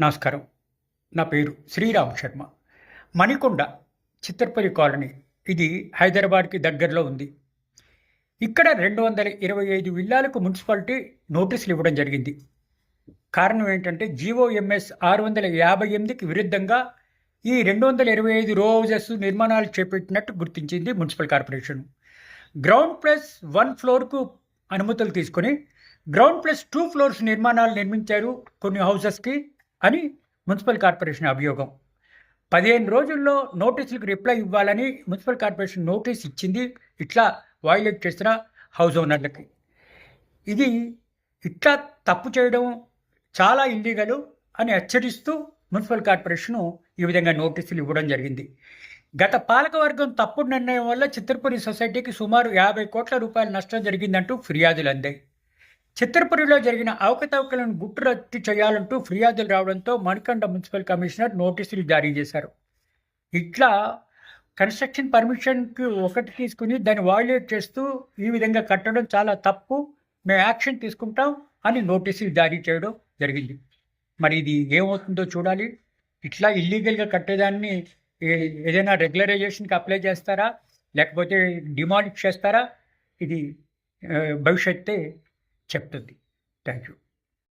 నమస్కారం. నా పేరు శ్రీరామ్ శర్మ. మణికొండ చిత్తర్పల్లి కాలనీ ఇది హైదరాబాద్కి దగ్గరలో ఉంది. ఇక్కడ రెండు వందల ఇరవై ఐదు విల్లాలకు మున్సిపాలిటీ నోటీసులు ఇవ్వడం జరిగింది. కారణం ఏంటంటే జీవోఎంఎస్ ఆరు వందల యాభై ఎనిమిదికి విరుద్ధంగా ఈ రెండు వందల ఇరవై ఐదు రో హౌజెస్ నిర్మాణాలు చేపట్టినట్టు గుర్తించింది municipal corporation. Ground plus one ఫ్లోర్కు అనుమతులు తీసుకొని గ్రౌండ్ ప్లస్ టూ ఫ్లోర్స్ నిర్మాణాలు నిర్మించారు కొన్ని హౌసెస్కి. అని మున్సిపల్ కార్పొరేషన్ అభియోగం. పదిహేను రోజుల్లో నోటీసులకు రిప్లై ఇవ్వాలని మున్సిపల్ కార్పొరేషన్ నోటీస్ ఇచ్చింది. ఇట్లా వైలేట్ చేసిన హౌస్ ఓనర్లకి. ఇది ఇట్లా తప్పు చేయడం చాలా ఇల్లీగలు అని హెచ్చరిస్తూ మున్సిపల్ కార్పొరేషను ఈ విధంగా నోటీసులు ఇవ్వడం జరిగింది. గత పాలకవర్గం తప్పుడు నిర్ణయం వల్ల చిత్రపురి సొసైటీకి సుమారు యాభై కోట్ల రూపాయల నష్టం జరిగిందంటూ ఫిర్యాదులు అందాయి. చిత్రపురిలో జరిగిన అవకతవకలను గుట్టురట్టు చేయాలంటూ ఫిర్యాదులు రావడంతో మణికండ మున్సిపల్ కమిషనర్ నోటీసులు జారీ చేశారు. ఇట్లా కన్స్ట్రక్షన్ పర్మిషన్కి ఒకటి తీసుకుని దాన్ని వాయిలేట్ చేస్తూ ఈ విధంగా కట్టడం చాలా తప్పు మేము యాక్షన్ తీసుకుంటాం అని నోటీసులు జారీ చేయడం జరిగింది. మరి ఇది ఏమవుతుందో చూడాలి. ఇట్లా ఇల్లీగల్గా కట్టేదాన్ని ఏ- ఏదైనా రెగ్యులరైజేషన్కి అప్లై చేస్తారా? లేకపోతే డిమాలిష్ చేస్తారా? ఇది భవిష్యత్తే చెప్తుంది థ్యాంక్ యూ